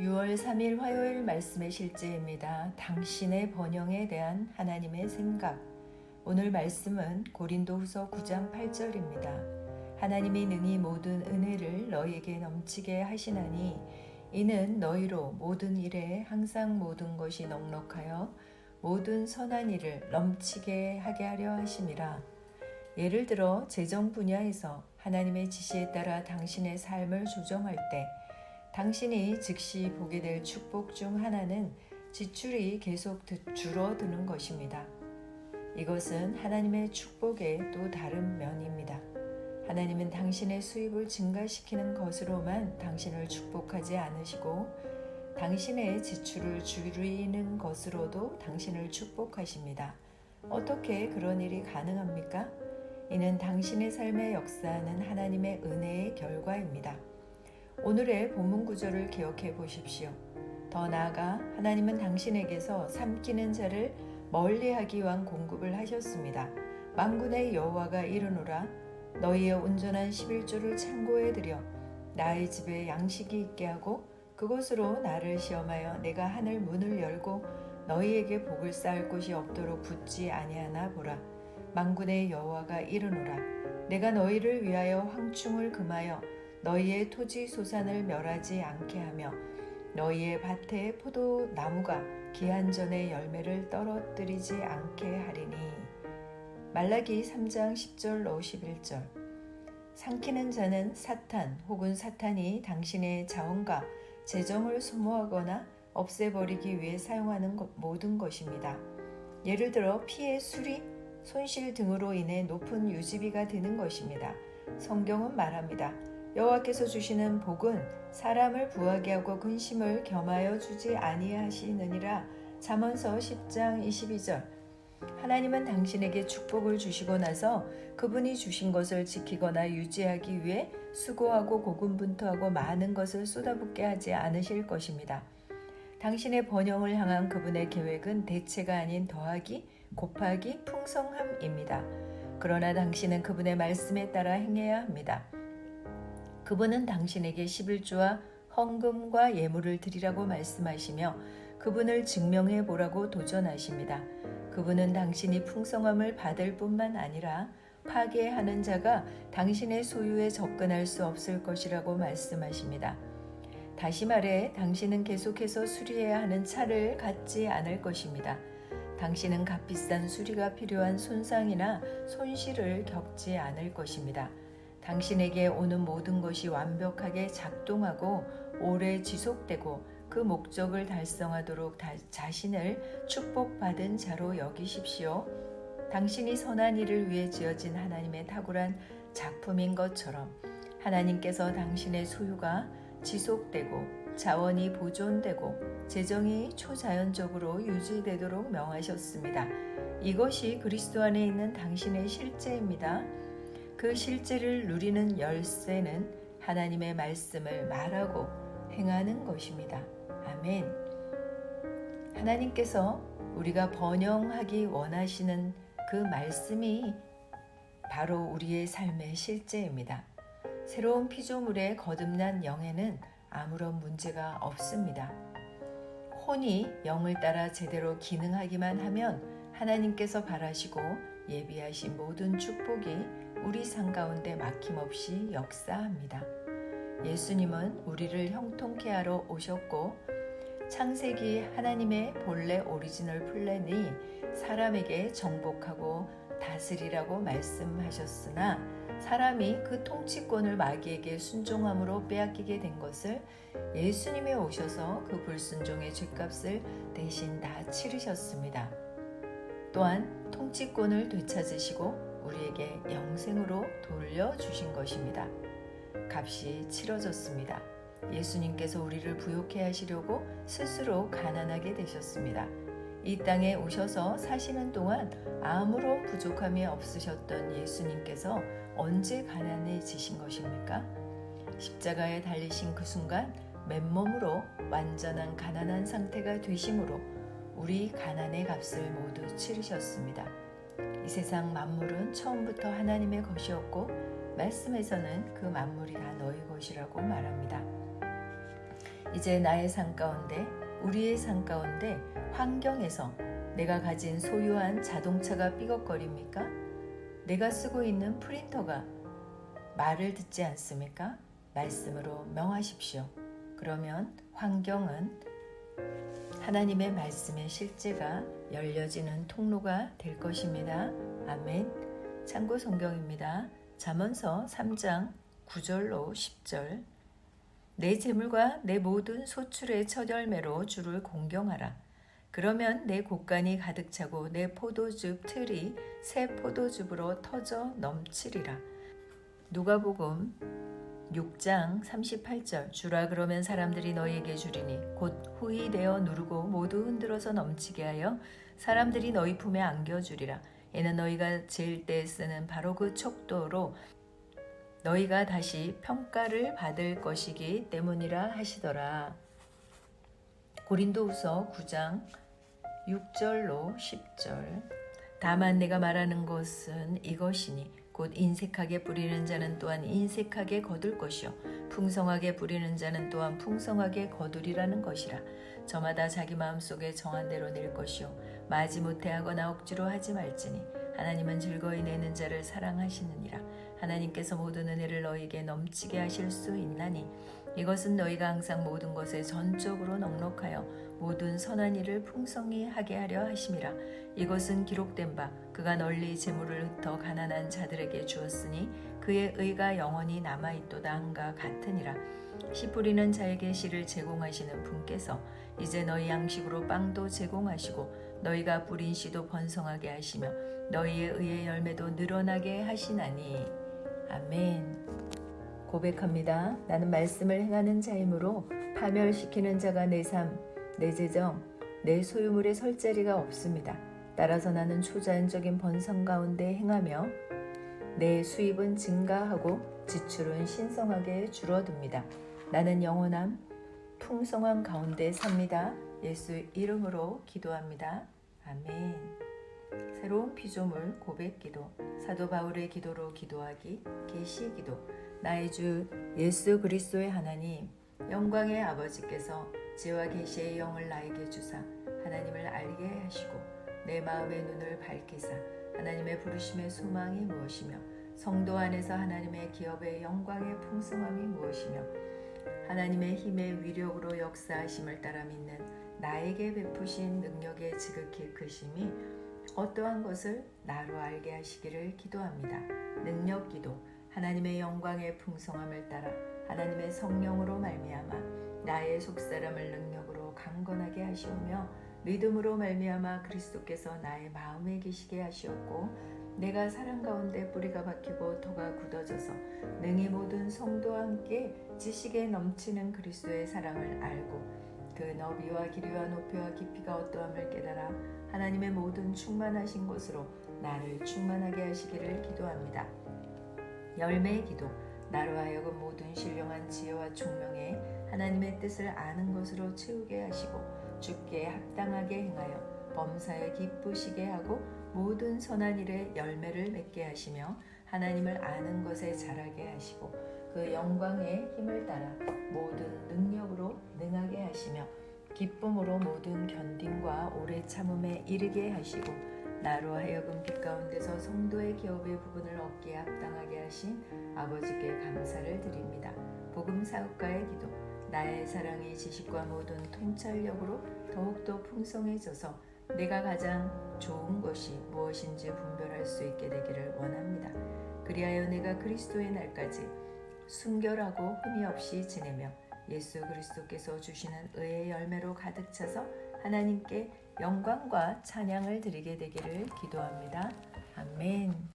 6월 3일 화요일 말씀의 실제입니다. 당신의 번영에 대한 하나님의 생각. 오늘 말씀은 고린도후서 9장 8절입니다. 하나님이 능히 모든 은혜를 너희에게 넘치게 하시나니 이는 너희로 모든 일에 항상 모든 것이 넉넉하여 모든 선한 일을 넘치게 하게 하려 하심이라. 예를 들어 재정 분야에서 하나님의 지시에 따라 당신의 삶을 조정할 때 당신이 즉시 보게 될 축복 중 하나는 지출이 계속 줄어드는 것입니다. 이것은 하나님의 축복의 또 다른 면입니다. 하나님은 당신의 수입을 증가시키는 것으로만 당신을 축복하지 않으시고 당신의 지출을 줄이는 것으로도 당신을 축복하십니다. 어떻게 그런 일이 가능합니까? 이는 당신의 삶의 역사는 하나님의 은혜의 결과입니다. 오늘의 본문 구절을 기억해 보십시오. 더 나아가 하나님은 당신에게서 삼키는 자를 멀리하기 위한 공급을 하셨습니다. 만군의 여호와가 이르노라 너희의 온전한 11조를 창고에 들여 나의 집에 양식이 있게 하고 그곳으로 나를 시험하여 내가 하늘 문을 열고 너희에게 복을 쌓을 곳이 없도록 붙지 아니하나 보라 만군의 여호와가 이르노라 내가 너희를 위하여 황충을 금하여 너희의 토지 소산을 멸하지 않게 하며 너희의 밭에 포도 나무가 기한 전에 열매를 떨어뜨리지 않게 하리니 말라기 3장 10절 51절 삼키는 자는 사탄 혹은 사탄이 당신의 자원과 재정을 소모하거나 없애버리기 위해 사용하는 모든 것입니다. 예를 들어 피해 수리, 손실 등으로 인해 높은 유지비가 드는 것입니다. 성경은 말합니다. 여호와께서 주시는 복은 사람을 부하게 하고 근심을 겸하여 주지 아니하시느니라. 잠언서 10장 22절. 하나님은 당신에게 축복을 주시고 나서 그분이 주신 것을 지키거나 유지하기 위해 수고하고 고군분투하고 많은 것을 쏟아붓게 하지 않으실 것입니다. 당신의 번영을 향한 그분의 계획은 대체가 아닌 더하기, 곱하기, 풍성함입니다. 그러나 당신은 그분의 말씀에 따라 행해야 합니다. 그분은 당신에게 11조와 헌금과 예물을 드리라고 말씀하시며 그분을 증명해 보라고 도전하십니다. 그분은 당신이 풍성함을 받을 뿐만 아니라 파괴하는 자가 당신의 소유에 접근할 수 없을 것이라고 말씀하십니다. 다시 말해 당신은 계속해서 수리해야 하는 차를 갖지 않을 것입니다. 당신은 값비싼 수리가 필요한 손상이나 손실을 겪지 않을 것입니다. 당신에게 오는 모든 것이 완벽하게 작동하고 오래 지속되고 그 목적을 달성하도록 다, 자신을 축복받은 자로 여기십시오. 당신이 선한 일을 위해 지어진 하나님의 탁월한 작품인 것처럼 하나님께서 당신의 소유가 지속되고 자원이 보존되고 재정이 초자연적으로 유지되도록 명하셨습니다. 이것이 그리스도 안에 있는 당신의 실제입니다. 그 실제를 누리는 열쇠는 하나님의 말씀을 말하고 행하는 것입니다. 아멘. 하나님께서 우리가 번영하기 원하시는 그 말씀이 바로 우리의 삶의 실제입니다. 새로운 피조물의 거듭난 영에는 아무런 문제가 없습니다. 혼이 영을 따라 제대로 기능하기만 하면 하나님께서 바라시고 예비하신 모든 축복이 우리 삶 가운데 막힘없이 역사합니다. 예수님은 우리를 형통케 하러 오셨고 창세기 하나님의 본래 오리지널 플랜이 사람에게 정복하고 다스리라고 말씀하셨으나 사람이 그 통치권을 마귀에게 순종함으로 빼앗기게 된 것을 예수님이 오셔서 그 불순종의 죄값을 대신 다 치르셨습니다. 또한 통치권을 되찾으시고 우리에게 영생으로 돌려주신 것입니다. 값이 치러졌습니다. 예수님께서 우리를 부욕해 하시려고 스스로 가난하게 되셨습니다. 이 땅에 오셔서 사시는 동안 아무런 부족함이 없으셨던 예수님께서 언제 가난해지신 것입니까? 십자가에 달리신 그 순간 맨몸으로 완전한 가난한 상태가 되심으로 우리 가난의 값을 모두 치르셨습니다. 이 세상 만물은 처음부터 하나님의 것이었고 말씀에서는 그 만물이 다 너희 것이라고 말합니다. 이제 나의 삶 가운데, 우리의 삶 가운데 환경에서 내가 가진 소유한 자동차가 삐걱거립니까? 내가 쓰고 있는 프린터가 말을 듣지 않습니까? 말씀으로 명하십시오. 그러면 환경은 하나님의 말씀의 실제가 열려지는 통로가 될 것입니다. 아멘. 참고 성경입니다. 잠언서 3장 9절로 10절. 내 재물과 내 모든 소출의 첫 열매로 주를 공경하라. 그러면 내 곳간이 가득 차고 내 포도즙 틀이 새 포도즙으로 터져 넘치리라. 누가복음 6장 38절. 주라 그러면 사람들이 너희에게 주리니 곧 후히 되어 누르고 모두 흔들어서 넘치게 하여 사람들이 너희 품에 안겨 주리라. 이는 너희가 제일 때 쓰는 바로 그 척도로 너희가 다시 평가를 받을 것이기 때문이라 하시더라. 고린도후서 9장 6절로 10절. 다만 내가 말하는 것은 이것이니 곧 인색하게 뿌리는 자는 또한 인색하게 거둘 것이요. 풍성하게 뿌리는 자는 또한 풍성하게 거두리라는 것이라. 저마다 자기 마음속에 정한 대로 낼 것이요. 마지못해 하거나 억지로 하지 말지니 하나님은 즐거이 내는 자를 사랑하시느니라 하나님께서 모든 은혜를 너희에게 넘치게 하실 수 있나니 이것은 너희가 항상 모든 것에 전적으로 넉넉하여 모든 선한 일을 풍성히 하게 하려 하심이라. 이것은 기록된 바 그가 널리 재물을 흩어 가난한 자들에게 주었으니 그의 의가 영원히 남아 있도다 한가 같으니라. 씨 뿌리는 자에게 씨를 제공하시는 분께서 이제 너희 양식으로 빵도 제공하시고 너희가 뿌린 씨도 번성하게 하시며 너희의 의의 열매도 늘어나게 하시나니 아멘. 고백합니다. 나는 말씀을 행하는 자이므로 파멸시키는 자가 내 삶, 내 재정, 내 소유물에 설 자리가 없습니다. 따라서 나는 초자연적인 번성 가운데 행하며 내 수입은 증가하고 지출은 신성하게 줄어듭니다. 나는 영원함, 풍성한 가운데 삽니다. 예수 이름으로 기도합니다. 아멘. 새로운 피조물 고백 기도, 사도 바울의 기도로 기도하기, 계시 기도. 나의 주 예수 그리스도의 하나님, 영광의 아버지께서 지와 계시의 영을 나에게 주사 하나님을 알게 하시고 내 마음의 눈을 밝히사 하나님의 부르심의 소망이 무엇이며 성도 안에서 하나님의 기업의 영광의 풍성함이 무엇이며 하나님의 힘의 위력으로 역사하심을 따라 믿는 나에게 베푸신 능력의 지극히 크심이 어떠한 것을 나로 알게 하시기를 기도합니다. 능력 기도 하나님의 영광의 풍성함을 따라 하나님의 성령으로 말미암아 나의 속사람을 능력으로 강건하게 하시오며 믿음으로 말미암아 그리스도께서 나의 마음에 계시게 하시었고 내가 사랑 가운데 뿌리가 박히고 토가 굳어져서 능히 모든 성도와 함께 지식에 넘치는 그리스도의 사랑을 알고 그 너비와 길이와 높이와 깊이가 어떠함을 깨달아 하나님의 모든 충만하신 곳으로 나를 충만하게 하시기를 기도합니다. 열매의 기도 나로 하여금 모든 신령한 지혜와 총명에 하나님의 뜻을 아는 것으로 채우게 하시고 주께 합당하게 행하여 범사에 기쁘시게 하고 모든 선한 일에 열매를 맺게 하시며 하나님을 아는 것에 자라게 하시고 그 영광의 힘을 따라 모든 능력으로 능하게 하시며 기쁨으로 모든 견 참음에 이르게 하시고 나로 하여금 빛 가운데서 성도의 기업의 부분을 얻기에 합당하게 하신 아버지께 감사를 드립니다. 복음 사역가의 기도 나의 사랑이 지식과 모든 통찰력으로 더욱더 풍성해져서 내가 가장 좋은 것이 무엇인지 분별할 수 있게 되기를 원합니다. 그리하여 내가 그리스도의 날까지 순결하고 흠이 없이 지내며 예수 그리스도께서 주시는 의의 열매로 가득 차서 하나님께 영광과 찬양을 드리게 되기를 기도합니다. 아멘.